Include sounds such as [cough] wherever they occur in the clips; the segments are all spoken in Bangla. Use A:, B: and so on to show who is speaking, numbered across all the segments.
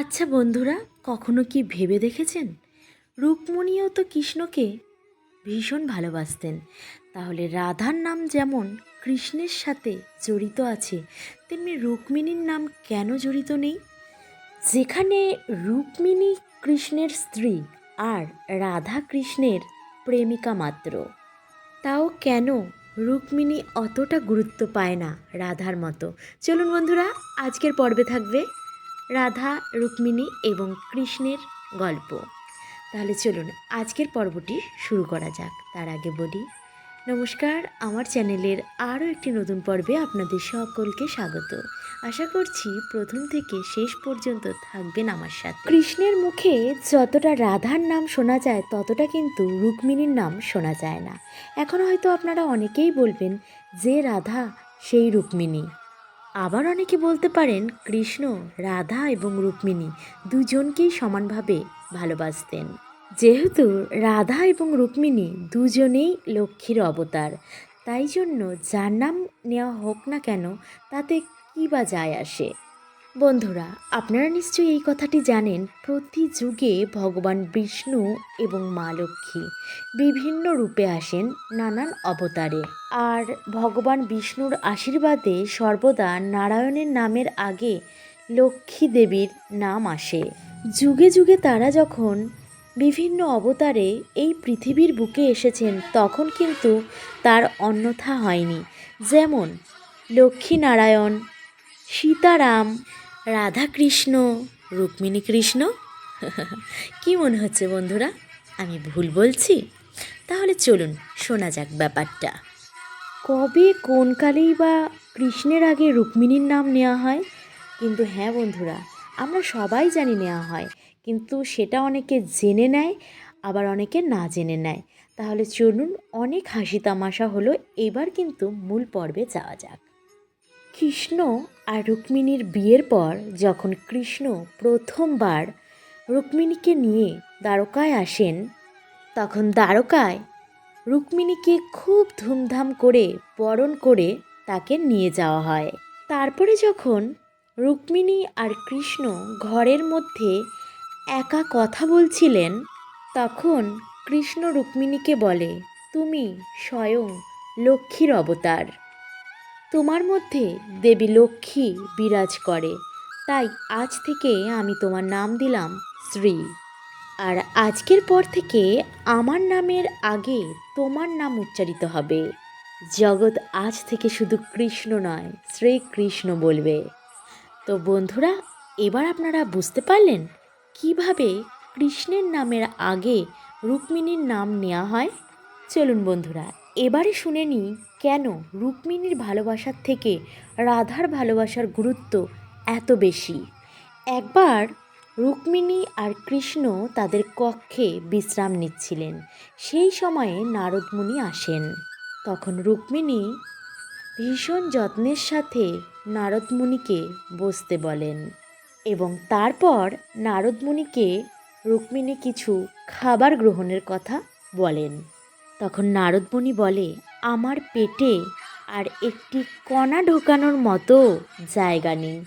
A: আচ্ছা বন্ধুরা, কখনো কি ভেবে দেখেছেন? রুক্মণীও তো কৃষ্ণকে ভীষণ ভালোবাসতেন। তাহলে রাধার নাম যেমন কৃষ্ণের সাথে জড়িত আছে, তেমনি রুক্মিণীর নাম কেন জড়িত নেই? যেখানে রুক্মিণী কৃষ্ণের স্ত্রী আর রাধা কৃষ্ণের প্রেমিকা মাত্র। তাও কেন রুক্মিণী অতটা গুরুত্ব পায় না রাধার মতো? চলুন বন্ধুরা, আজকের পর্বে থাকবে রাধা, রুক্মিণী এবং কৃষ্ণের গল্প। তাহলে চলুন আজকের পর্বটি শুরু করা যাক। তার আগে বলি, নমস্কার, আমার চ্যানেলের আরও একটি নতুন পর্বে আপনাদের সকলকে স্বাগত। আশা করছি প্রথম থেকে শেষ পর্যন্ত থাকবেন আমার সাথে। কৃষ্ণের মুখে যতটা রাধার নাম শোনা যায়, ততটা কিন্তু রুক্মিণীর নাম শোনা যায় না। এখন হয়তো আপনারা অনেকেই বলবেন, যে রাধা, সেই রুক্মিণী। আবার অনেকে বলতে পারেন কৃষ্ণ, রাধা এবং রুক্মিণী দুজনকেই সমানভাবে ভালোবাসতেন। যেহেতু রাধা এবং রুক্মিণী দুজনেই লক্ষ্মীর অবতার, তাই জন্য যার নাম নেওয়া হোক না কেন তাতে কী বা যায় আসে? বন্ধুরা, আপনারা নিশ্চয়ই এই কথাটি জানেন প্রতি যুগে ভগবান বিষ্ণু এবং মা লক্ষ্মী বিভিন্ন রূপে আসেন নানান অবতারে। আর ভগবান বিষ্ণুর আশীর্বাদে সর্বদা নারায়ণের নামের আগে লক্ষ্মী দেবীর নাম আসে। যুগে যুগে তারা যখন বিভিন্ন অবতারে এই পৃথিবীর বুকে এসেছেন, তখন কিন্তু তার অন্যথা হয়নি। যেমন লক্ষ্মীনারায়ণ সীতারাম রাধাকৃষ্ণ, রুক্মিণী কৃষ্ণ? [laughs] কি মনে হচ্ছে বন্ধুরা? আমি ভুল বলছি? তাহলে চলুন, শোনা যাক ব্যাপারটা। কবে, কোন কালেই বা কৃষ্ণের আগে রুক্মিণীর নাম নেওয়া হয়? কিন্তু হ্যাঁ বন্ধুরা, আমরা সবাই জানি নেওয়া হয়। কিন্তু সেটা অনেকে জেনে নেয়, আবার অনেকে না জেনে নেয়। তাহলে চলুন, অনেক হাসি তামাশা হলো। এবার কিন্তু মূল পর্বে যাওয়া যাক। কৃষ্ণ আর রুক্মিণীর বিয়ের পর যখন কৃষ্ণ প্রথমবার রুক্মিণীকে নিয়ে দ্বারকায় আসেন, তখন দ্বারকায় রুক্মিণীকে খুব ধুমধাম করে বরণ করে তাকে নিয়ে যাওয়া হয়। তারপরে যখন রুক্মিণী আর কৃষ্ণ ঘরের মধ্যে একা কথা বলছিলেন, তখন কৃষ্ণ রুক্মিণীকে বলে, তুমি স্বয়ং লক্ষ্মীর অবতার। তোমার মধ্যে দেবী লক্ষ্মী বিরাজ করে। তাই আজ থেকে আমি তোমার নাম দিলাম শ্রী। আর আজকের পর থেকে আমার নামের আগে তোমার নাম উচ্চারিত হবে। জগৎ আজ থেকে শুধু কৃষ্ণ নয়, শ্রীকৃষ্ণ বলবে। তো বন্ধুরা, এবার আপনারা বুঝতে পারলেন কীভাবে কৃষ্ণের নামের আগে রুক্মিণীর নাম নেওয়া হয়? চলুন বন্ধুরা এবারে শুনে নিই কেন রুক্মিণীর ভালোবাসার থেকে রাধার ভালোবাসার গুরুত্ব এত বেশি। একবার রুক্মিণী আর কৃষ্ণ তাদের কক্ষে বিশ্রাম নিচ্ছিলেন। সেই সময়ে নারদমুনি আসেন। তখন রুক্মিণী ভীষণ যত্নের সাথে নারদমুনিকে বসতে বলেন এবং তারপর নারদমুনিকে রুক্মিণী কিছু খাবার গ্রহণের কথা বলেন। তখন নারদমণি বলে, আমার পেটে আর একটি কণা ঢোকানোর মতো জায়গা নেই।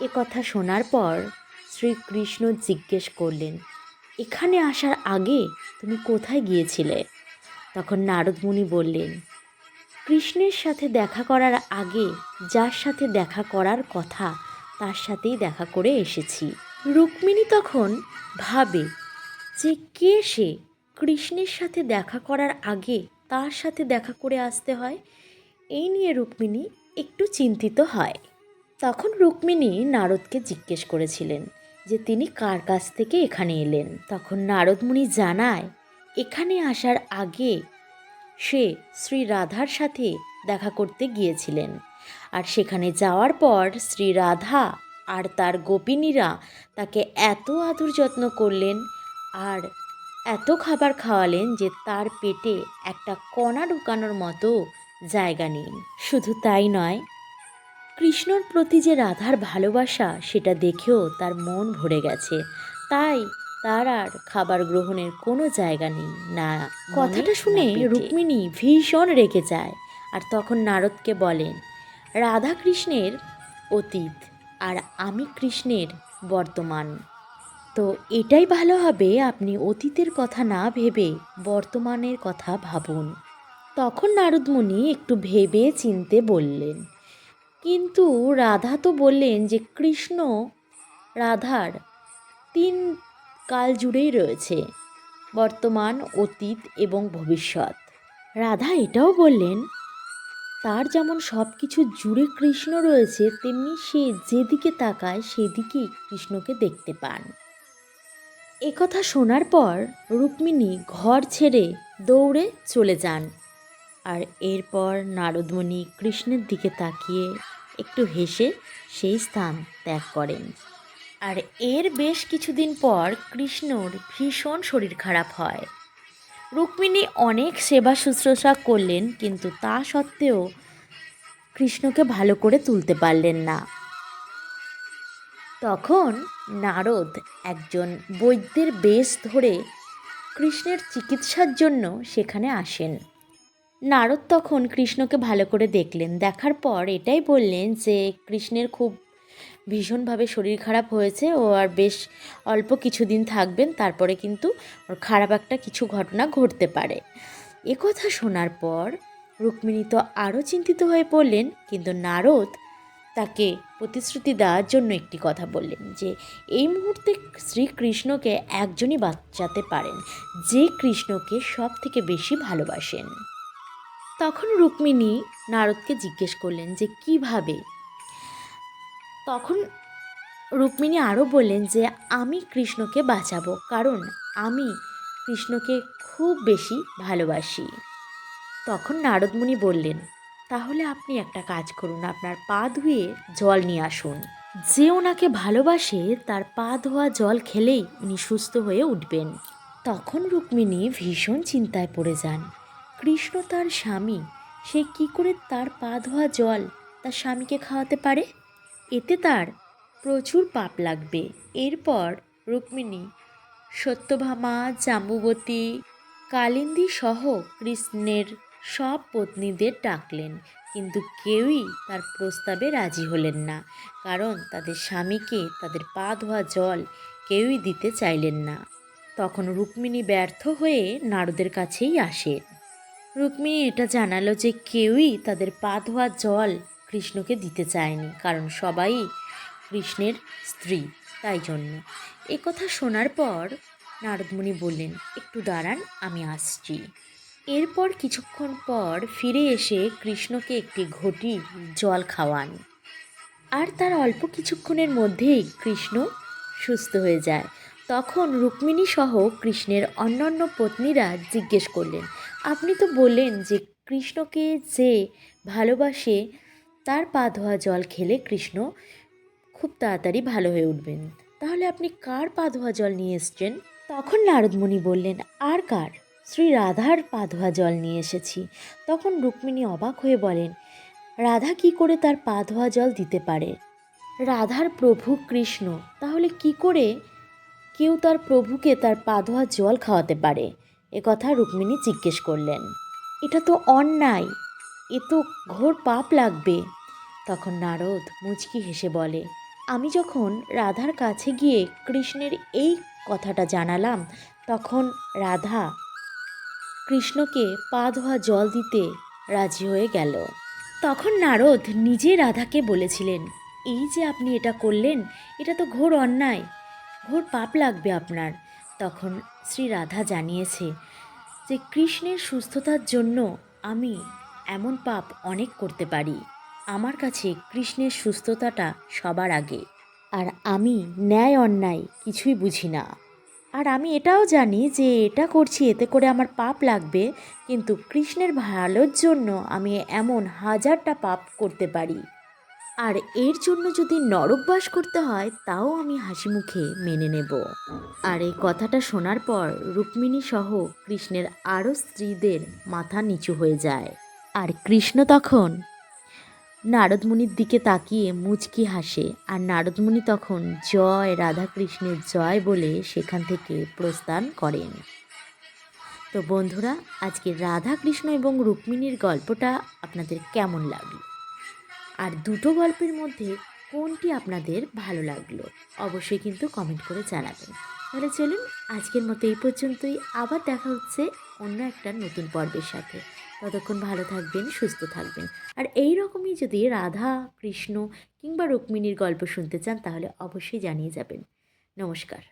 A: এ কথা শোনার পর শ্রীকৃষ্ণ জিজ্ঞেস করলেন, এখানে আসার আগে তুমি কোথায় গিয়েছিলে? তখন নারদমুনি বললেন, কৃষ্ণের সাথে দেখা করার আগে, যার সাথে দেখা করার কথা, তার সাথেই দেখা করে এসেছি। রুক্মিণী তখন ভাবে যে কে সে কৃষ্ণের সাথে দেখা করার আগে তার সাথে দেখা করে আসতে হয়। এই নিয়ে রুক্মিণী একটু চিন্তিত হয়। তখন রুক্মিণী নারদকে জিজ্ঞেস করেছিলেন যে তিনি কার কাছ থেকে এখানে এলেন? তখন নারদমুনি জানায়, এখানে আসার আগে সে শ্রী রাধার সাথে দেখা করতে গিয়েছিলেন। আর সেখানে যাওয়ার পর শ্রী রাধা আর তার গোপিনীরা তাকে এত আদর যত্ন করলেন আর এত খাবার খাওয়ালেন যে তার পেটে একটা কণা ঢুকানোর মতো জায়গা নেই। শুধু তাই নয় কৃষ্ণর প্রতি যে রাধার ভালোবাসা সেটা দেখেও তার মন ভরে গেছে। তাই তার আর খাবার গ্রহণের কোনো জায়গা নেই। না কথাটা শুনে রুক্মিণী ভীষণ রেগে যায় আর তখন নারদকে বলেন রাধা কৃষ্ণের অতীত আর আমি কৃষ্ণের বর্তমান। তো এটাই ভালো হবে আপনি অতীতের কথা না ভেবে বর্তমানের কথা ভাবুন। তখন নারদমুনি একটু ভেবে চিনতে বললেন, কিন্তু রাধা তো বললেন যে কৃষ্ণ রাধার তিন কাল জুড়েই রয়েছে, বর্তমান, অতীত এবং ভবিষ্যৎ। রাধা এটাও বললেন, তার যেমন সব কিছু জুড়ে কৃষ্ণ রয়েছে, তেমনি সে যেদিকে তাকায় সেদিকেই কৃষ্ণকে দেখতে পান। একথা শোনার পর রুক্মিণী ঘর ছেড়ে দৌড়ে চলে যান। আর এরপর নারদমণি কৃষ্ণের দিকে তাকিয়ে একটু হেসে সেই স্থান ত্যাগ করেন। আর এর বেশ কিছুদিন পর কৃষ্ণর ভীষণ শরীর খারাপ হয়। রুক্মিণী অনেক সেবা শুশ্রূষা করলেন, কিন্তু তা সত্ত্বেও কৃষ্ণকে ভালো করে তুলতে পারলেন না। তখন নারদ একজন বৈদ্যের বেশ ধরে কৃষ্ণের চিকিৎসার জন্য সেখানে আসেন। নারদ তখন কৃষ্ণকে ভালো করে দেখলেন। দেখার পর এটাই বললেন যে, কৃষ্ণের খুব ভীষণভাবে শরীর খারাপ হয়েছে, ও আর বেশ অল্প কিছুদিন থাকবেন, তারপরে কিন্তু ওর খারাপ একটা কিছু ঘটনা ঘটতে পারে। একথা শোনার পর রুক্মিণী তো আরও চিন্তিত হয়ে পড়লেন, কিন্তু নারদ তাকে প্রতিশ্রুতি দেওয়ার জন্য একটি কথা বললেন যে, এই মুহূর্তে শ্রীকৃষ্ণকে একজনই বাঁচাতে পারেন, যে কৃষ্ণকে সব থেকে বেশি ভালোবাসেন। তখন রুক্মিণী নারদকে জিজ্ঞেস করলেন যে, কীভাবে? তখন রুক্মিণী আরও বললেন যে, আমি কৃষ্ণকে বাঁচাবো, কারণ আমি কৃষ্ণকে খুব বেশি ভালোবাসি। তখন নারদমুনি বললেন তাহলে আপনি একটা কাজ করুন, আপনার পা ধুয়ে জল নিয়ে আসুন। যে ওনাকে ভালোবাসে, তার পা ধোয়া জল খেলেই উনি সুস্থ হয়ে উঠবেন। তখন রুক্মিণী ভীষণ চিন্তায় পড়ে যান। কৃষ্ণ তার স্বামী, সে কি করে তার পা ধোয়া জল তার স্বামীকে খাওয়াতে পারে? এতে তার প্রচুর পাপ লাগবে। এরপর রুক্মিণী সত্যভামা, জাম্বুবতী, কালিন্দী সহ কৃষ্ণের সব পত্নীদের ডাকলেন, কিন্তু কেউই তার প্রস্তাবে রাজি হলেন না, কারণ তাদের স্বামীকে তাদের পা ধোয়া জল কেউই দিতে চাইলেন না। তখন রুক্মিণী ব্যর্থ হয়ে নারদের কাছেই আসে রুক্মিণী এটা জানালো যে কেউই তাদের পা ধোয়া জল কৃষ্ণকে দিতে চায়নি, কারণ সবাই কৃষ্ণের স্ত্রী, তাই জন্য। এ কথা শোনার পর নারদমুনি বললেন, একটু দাঁড়ান, আমি আসছি। এরপর কিছুক্ষণ পর ফিরে এসে কৃষ্ণকে একটি ঘটি জল খাওয়ান। আর তার অল্প কিছুক্ষণের মধ্যেই কৃষ্ণ সুস্থ হয়ে যায়। তখন রুক্মিণী সহ কৃষ্ণের অন্যান্য পত্নীরা জিজ্ঞেস করলেন, আপনি তো বললেন যে কৃষ্ণকে যে ভালোবাসে, তার পা ধোয়া জল খেলে কৃষ্ণ খুব তাড়াতাড়ি ভালো হয়ে উঠবেন। তাহলে আপনি কার পা ধোয়া জল নিয়ে এসছেন? তখন নারদমণি বললেন, আর কার? শ্রী রাধার পা ধোয়া জল নিয়ে এসেছি। তখন রুক্মিণী অবাক হয়ে বলেন, রাধা কি করে তার পা ধোয়া জল দিতে পারে? রাধার প্রভু কৃষ্ণ, তাহলে কি করে কেউ তার প্রভুকে তার পা ধোয়া জল খাওয়াতে পারে? কথা রুক্মিণী জিজ্ঞেস করলেন। এটা তো অন্যায়, এ তো ঘোর পাপ লাগবে। তখন নারদ মুচকি হেসে বলে, আমি যখন রাধার কাছে গিয়ে কৃষ্ণের এই কথাটা জানালাম, তখন রাধা কৃষ্ণকে পা ধোয়া জল দিতে রাজি হয়ে গেল। তখন নারদ নিজে রাধাকে বলেছিলেন, এই যে আপনি এটা করলেন, এটা তো ঘোর অন্যায়, ঘোর পাপ লাগবে আপনার। তখন শ্রী রাধা জানিয়েছে যে, কৃষ্ণের সুস্থতার জন্য আমি এমন পাপ অনেক করতে পারি। আমার কাছে কৃষ্ণের সুস্থতাটা সবার আগে, আর আমি ন্যায় অন্যায় কিছুই বুঝি না। আর আমি এটাও জানি যে এটা করছি, এতে করে আমার পাপ লাগবে, কিন্তু কৃষ্ণের ভালোর জন্য আমি এমন হাজারটা পাপ করতে পারি। আর এর জন্য যদি নরকবাস করতে হয়, তাও আমি হাসি মুখে মেনে নেব। আর এই কথাটা শোনার পর রুক্মিণী সহ কৃষ্ণের আরও স্ত্রীদের মাথা নিচু হয়ে যায়। আর কৃষ্ণ তখন নারদমুনির দিকে তাকিয়ে মুচকি হাসে, আর নারদমুনি তখন জয় রাধাকৃষ্ণের জয় বলে সেখান থেকে প্রস্থান করেন। তো বন্ধুরা, আজকে রাধাকৃষ্ণ এবং রুক্মিণীর গল্পটা আপনাদের কেমন লাগল? আর দুটো গল্পের মধ্যে কোনটি আপনাদের ভালো লাগল? অবশ্যই কিন্তু কমেন্ট করে জানাবেন। তাহলে চলুন, আজকের মতো এই পর্যন্তই। আবার দেখা হচ্ছে অন্য একটা নতুন পর্বের সাথে। ততক্ষণ ভালো থাকবেন, সুস্থ থাকবেন। আর এই রকমই যদি রাধা, কৃষ্ণ কিংবা রুক্মিণীর গল্প শুনতে চান, তাহলে অবশ্যই জানিয়ে যাবেন। নমস্কার।